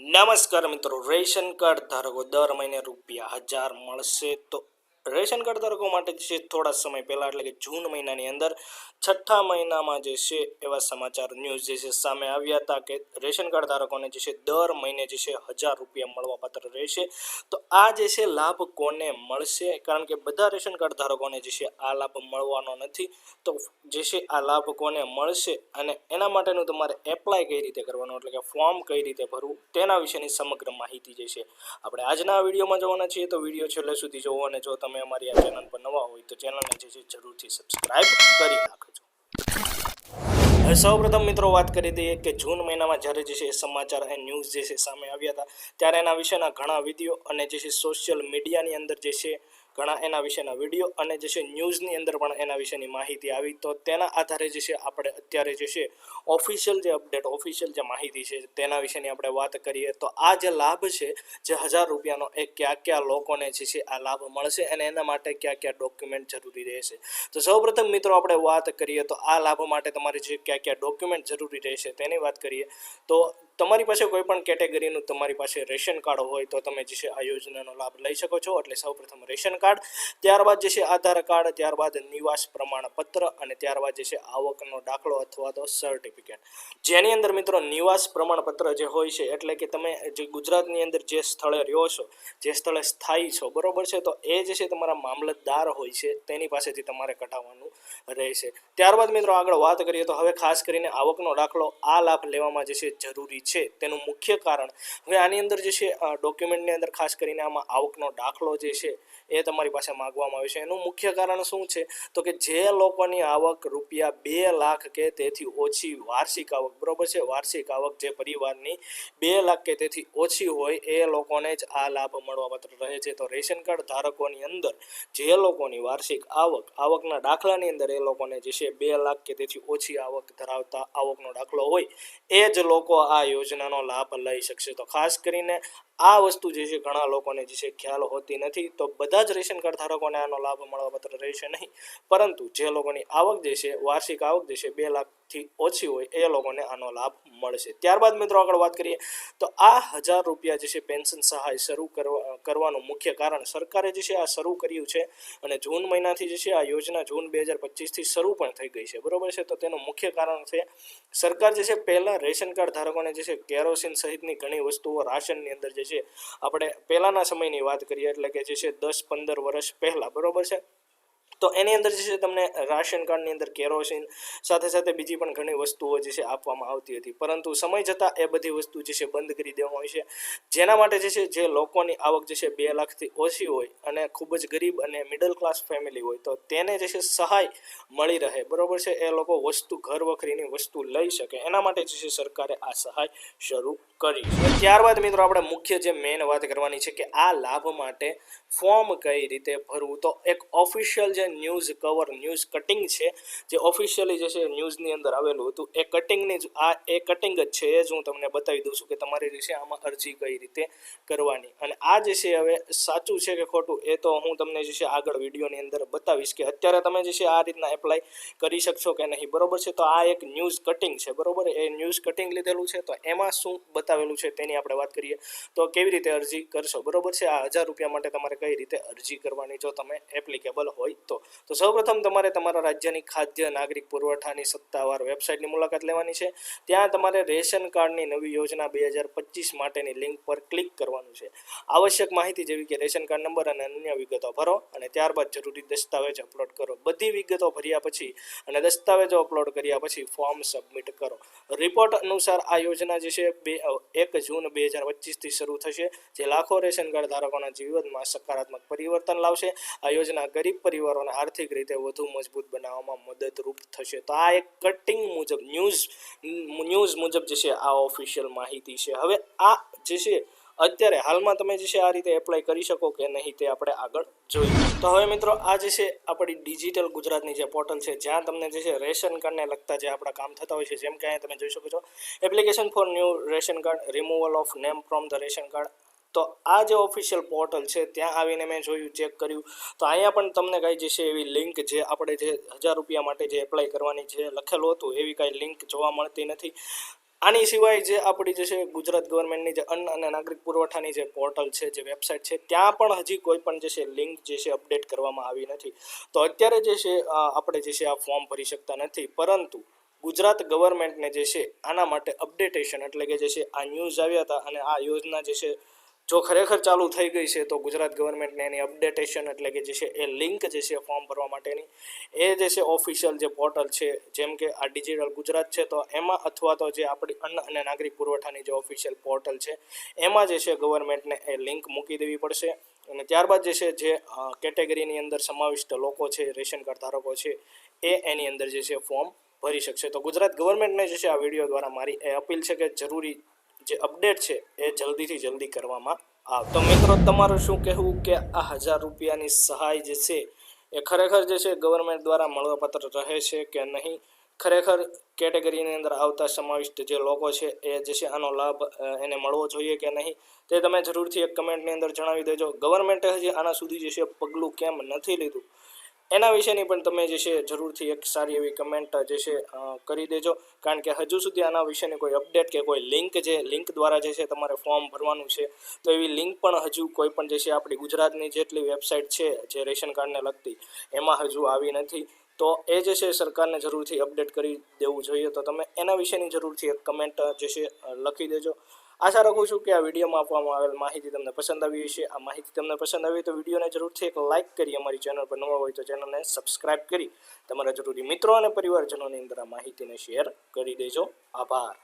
નમસ્કાર મિત્રો ration card ધારકો દર મહિને રૂપિયા હજાર મળશે તો રેશન કાર્ડ ધારકો માટે જે થોડા સમય પહેલાં, એટલે કે જૂન મહિનાની અંદર, છઠ્ઠા મહિનામાં જે છે એવા સમાચાર ન્યૂઝ જે છે સામે આવ્યા હતા કે રેશન કાર્ડ ધારકોને જે છે દર મહિને જે છે હજાર રૂપિયા મળવાપાત્ર રહેશે. તો આ જે છે લાભ કોને મળશે? કારણ કે બધા રેશન કાર્ડ ધારકોને જે છે આ લાભ મળવાનો નથી. તો જે છે આ લાભ કોને મળશે? અને એના માટેનું તમારે એપ્લાય કઈ રીતે કરવાનું? એટલે કે ફોર્મ કઈ રીતે ભરવું? તેના વિશેની સમગ્ર માહિતી જે છે આપણે આજના વિડીયોમાં જોવાના છીએ. તો વીડિયો છેલ્લે સુધી જોવો અને જો તમે અમારી આ ચેનલ પર નવા હોય તો ચેનલને જે છે જરૂરથી સબસ્ક્રાઈબ કરી નાખજો. હવે સૌપ્રથમ મિત્રો વાત કરી દઈએ કે જૂન મહિનામાં જ્યારે જે છે સમાચાર અને ન્યૂઝ જે છે સામે આવ્યા હતા, ત્યારે એના વિશેના ઘણા વીડિયો અને જે છે સોશિયલ મીડિયાની અંદર જે છે ઘણા એના વિશેના વીડિયો અને જે છે ન્યૂઝની અંદર પણ એના વિશેની માહિતી આવી. તો તેના આધારે જે છે આપણે અત્યારે જે છે ઓફિશિયલ જે અપડેટ ઓફિશિયલ જે માહિતી છે તેના વિશેની આપણે વાત કરીએ તો આ જે લાભ છે જે હજાર રૂપિયાનો એ કયા કયા લોકોને જે છે આ લાભ મળશે અને એના માટે કયા કયા ડોક્યુમેન્ટ જરૂરી રહેશે. તો સૌપ્રથમ મિત્રો આપણે વાત કરીએ તો આ લાભ માટે તમારે જે કયા કયા ડોક્યુમેન્ટ જરૂરી રહેશે તેની વાત કરીએ. તો તમારી પાસે કોઈ પણ કેટેગરીનું તમારી પાસે રેશન કાર્ડ હોય તો તમે જે છે આ યોજનાનો લાભ લઈ શકો છો. એટલે સૌપ્રથમ રેશન કાર્ડ, ત્યારબાદ જે છે આધાર કાર્ડ, ત્યારબાદ નિવાસ પ્રમાણપત્ર અને ત્યારબાદ જે છે આવકનો દાખલો અથવા તો સર્ટિફિકેટ જેની અંદર મિત્રો નિવાસ પ્રમાણપત્ર જે હોય છે, એટલે કે તમે જે ગુજરાતની અંદર જે સ્થળે રહ્યો છો, જે સ્થળે સ્થાયી છો, બરોબર છે? તો એ જે છે તમારા મામલતદાર હોય છે, તેની પાસેથી તમારે કઢાવવાનું રહેશે. ત્યારબાદ મિત્રો આગળ વાત કરીએ તો હવે ખાસ કરીને આવકનો દાખલો આ લાભ લેવામાં જે છે જરૂરી છે. તેનું મુખ્ય કારણ. હવે આની અંદર જે છે ડોક્યુમેન્ટની અંદર ખાસ કરીને આમાં આવકનો દાખલો જે છે, એ તમારી પાસે માગવામાં આવે છે. એનું મુખ્ય કારણ શું છે? તો કે જે લોકોની આવક રૂપિયા બે લાખ કે તેથી ઓછી વાર્ષિક આવક, બરોબર છે? વાર્ષિક આવક જે પરિવારની બે લાખ કે તેથી ઓછી હોય, એ લોકોને જ આ લાભ મળવાપાત્ર રહે છે. તો રેશન કાર્ડ ધારકોની અંદર જે લોકોની વાર્ષિક આવક, આવકના દાખલાની અંદર એ લોકોને જે છે, બે લાખ કે તેથી ઓછી આવક ધરાવતા આવકનો દાખલો હોય, એ જ લોકો આ યોજનાનો લાભ લઈ શકશે. તો ખાસ કરીને આ વસ્તુ જે છે ઘણા લોકોને જે છે ખ્યાલ હોતી નથી. તો બધા જ રેશન કાર્ડ ધારકોને આનો લાભ મળવાપાત્ર રહેશે નહીં. પરંતુ જે લોકોની આવક જે છે, વાર્ષિક આવક જે છે, બે લાખથી ઓછી હોય, એ લોકોને આનો લાભ મળશે. ત્યારબાદ મિત્રો આગળ વાત કરીએ, તો આ હજાર રૂપિયા જે છે પેન્શન સહાય શરૂ કરવા, કરવાનું મુખ્ય કારણ સરકારે જે છે આ શરૂ કર્યું છે અને જૂન મહિનાથી જે છે આ યોજના જૂન બે હજાર પચીસથી શરૂ પણ થઈ ગઈ છે. બરોબર છે? તો તેનું મુખ્ય કારણ છે, સરકાર જે છે પહેલાં રેશન કાર્ડ ધારકોને જે છે, કેરોસીન સહિતની ઘણી વસ્તુઓ રાશનની અંદર જે છે, આપણે પહેલાંના સમયની વાત કરીએ એટલે કે જે છે, દસ પંદર વર્ષ પહેલાં, બરોબર છે? તો એની અંદર જે છે તમને રાશન કાર્ડની અંદર કેરોસીન, સાથે સાથે બીજી પણ ઘણી વસ્તુઓ જે છે આપવામાં આવતી હતી. પરંતુ સમય જતાં એ બધી વસ્તુ જે છે બંધ કરી દેવામાં આવી છે. જેના માટે જે છે, જે લોકોની આવક જે છે બે લાખથી ઓછી હોય અને ખૂબ જ ગરીબ અને મિડલ ક્લાસ ફેમિલી હોય, તો તેને જે છે સહાય મળી રહે. બરોબર છે? એ લોકો વસ્તુ ઘર વખરીની વસ્તુ લઈ શકે. એના માટે જે છે સરકારે આ સહાય શરૂ કરી ત્યારબાદ મિત્રો આપણે મુખ્ય જે મેઇન વાત કરવાની છે કે આ લાભ માટે ફોર્મ કઈ રીતે ભરવું? તો એક ઓફિશિયલ જે ન્યૂઝ કવર ન્યૂઝ કટિંગ છે, જે ઓફિશિયલી જે છે ન્યૂઝની અંદર આવેલું હતું. એ કટિંગની જ, આ એ કટિંગ જ છે એ જ હું તમને બતાવી દઉં છું કે તમારે જે છે આમાં અરજી કઈ રીતે કરવાની. અને આ જે છે હવે સાચું છે કે ખોટું, એ તો હું તમને જે છે આગળ વિડીયોની અંદર બતાવીશ કે અત્યારે તમે જે છે આ રીતના એપ્લાય કરી શકશો કે નહીં. બરોબર છે? તો આ એક ન્યૂઝ કટિંગ છે, બરોબર? એ ન્યૂઝ કટિંગ લીધેલું છે, તો એમાં શું બતાવેલું છે તેની આપણે વાત કરીએ. તો કેવી રીતે અરજી કરશો? બરોબર છે? આ હજાર રૂપિયા માટે તમારે કઈ રીતે અરજી કરવાની જો તમે એપ્લિકેબલ હોય તો. તો સૌપ્રથમ તમારે તમારા રાજ્યની ખાદ્ય, નાગરિક પુરવઠાની સત્તાવાર વેબસાઇટની મુલાકાત લેવાની છે. ત્યાં તમારે રેશન કાર્ડની નવી યોજના બે હજાર પચીસ માટેની લિંક પર ક્લિક કરવાનું છે. આવશ્યક માહિતી જેવી કે રેશન કાર્ડ નંબર અને અન્ય વિગતો ભરો અને ત્યારબાદ જરૂરી દસ્તાવેજ અપલોડ કરો. બધી વિગતો ભર્યા પછી અને દસ્તાવેજો અપલોડ કર્યા પછી ફોર્મ સબમિટ કરો. રિપોર્ટ અનુસાર આ યોજના જે છે બે, એક જૂન બે હજાર પચીસથી શરૂ થશે, જે લાખો રેશન કાર્ડ ધારકોના જીવનમાં સકારાત્મક પરિવર્તન લાવશે. આ યોજના ગરીબ પરિવારોને આર્થિક રીતે વધુ મજબૂત બનાવવામાં મદદરૂપ થશે. તો આ એક કટિંગ મુજબ ન્યૂઝ ન્યૂઝ મુજબ જે છે આ ઓફિશિયલ માહિતી છે. હવે આ જે છે અત્યારે હાલમાં તમે જે છે આ રીતે એપ્લાય કરી શકો કે નહીં તે આપણે આગળ જોઈએ તો હવે મિત્રો, આ જે છે આપણી ડિજિટલ ગુજરાતની જે પોર્ટલ છે, જ્યાં તમને જે છે રેશન કાર્ડને લગતા જે આપણા કામ થતા હોય છે, જેમ કે અહીંયા તમે જોઈ શકો છો application for new ration card removal of name from the ration card. તો આ જે ઓફિશિયલ પોર્ટલ છે, ત્યાં આવીને મેં જોયું ચેક કર્યું. તો અહીંયા પણ તમને કાંઈ જે છે એવી લિંક જે આપણે જે હજાર રૂપિયા માટે જે એપ્લાય કરવાની જે લખેલું હતું, એવી કાંઈ લિંક જોવા મળતી નથી. આની સિવાય જે આપણી જે છે ગુજરાત ગવર્મેન્ટની જે અન્ન અને નાગરિક પુરવઠાની જે પોર્ટલ છે, જે વેબસાઇટ છે, ત્યાં પણ હજી કોઈ પણ જે છે લિંક જે છે અપડેટ કરવામાં આવી નથી. તો અત્યારે જે છે આપણે જે છે આ ફોર્મ ભરી શકતા નથી. પરંતુ ગુજરાત ગવર્મેન્ટને જે છે આના માટે અપડેટેશન એટલે કે જે છે આ ન્યૂઝ આવ્યા હતા અને આ યોજના જે છે જો ખરેખર ચાલુ થઈ ગઈ છે, તો ગુજરાત ગવર્મેન્ટને એની અપડેટેશન એટલે કે જે છે, એ લિંક જે છે ફોર્મ ભરવા માટેની, એ જે છે ઓફિશિયલ જે પોર્ટલ છે, જેમ કે આ ડિજિટલ ગુજરાત છે, તો એમાં અથવા તો જે આપણી અન્ન અને નાગરિક પુરવઠાની જે ઓફિશિયલ પોર્ટલ છે, એમાં જે છે, ગવર્મેન્ટને એ લિંક મૂકી દેવી પડશે. અને ત્યારબાદ જે છે, જે કેટેગરીની અંદર સમાવિષ્ટ લોકો છે, રેશન કાર્ડ ધારકો છે, એ એની અંદર જે છે ફોર્મ ભરી શકશે. તો ગુજરાત ગવર્મેન્ટને જે છે, આ વીડિયો દ્વારા મારી એ અપીલ છે કે જરૂરી જે અપડેટ છે, એ જલ્દીથી જલ્દી કરવામાં આવે. તો મિત્રો, તમારું શું કહેવું કે આ હજાર રૂપિયાની સહાય જે છે, એ ખરેખર જે છે ગવર્મેન્ટ દ્વારા મળવાપાત્ર રહે છે કે નહીં? ખરેખર કેટેગરીની અંદર આવતા સમાવિષ્ટ જે લોકો છે, એ જે છે, આનો લાભ એને મળવો જોઈએ કે નહીં? તે તમે જરૂરથી એક કમેન્ટની અંદર જણાવી દેજો. ગવર્મેન્ટે હજી આના સુધી જે છે, પગલું કેમ નથી લીધું? એના વિશેની પણ તમે જે છે જરૂરથી એક સારી એવી કમેન્ટ જે છે કરી દેજો. કારણ કે હજુ સુધી આના વિશેની કોઈ અપડેટ કે કોઈ લિંક જે લિંક દ્વારા જે છે તમારે ફોર્મ ભરવાનું છે, તો એવી લિંક પણ હજુ કોઈ પણ જે છે આપણી ગુજરાતની જેટલી વેબસાઇટ છે જે રેશન કાર્ડને લગતી, એમાં હજુ આવી નથી. તો એ જે છે સરકારને જરૂરથી અપડેટ કરી દેવું જોઈએ. તો તમે એના વિશેની જરૂરથી એક કમેન્ટ જે છે, લખી દેજો. આશા રાખું છું કે આ વિડીયોમાં આપવામાં આવેલ માહિતી તમને પસંદ આવી હશે. આ માહિતી તમને પસંદ આવી તો વિડીયોને જરૂરથી એક લાઇક કરી અમારી ચેનલ પર નવા હોય તો ચેનલને સબસ્ક્રાઇબ કરી. તમારા જરૂરી મિત્રો અને પરિવારજનોની અંદર આ માહિતીને શેર કરી દેજો. આભાર.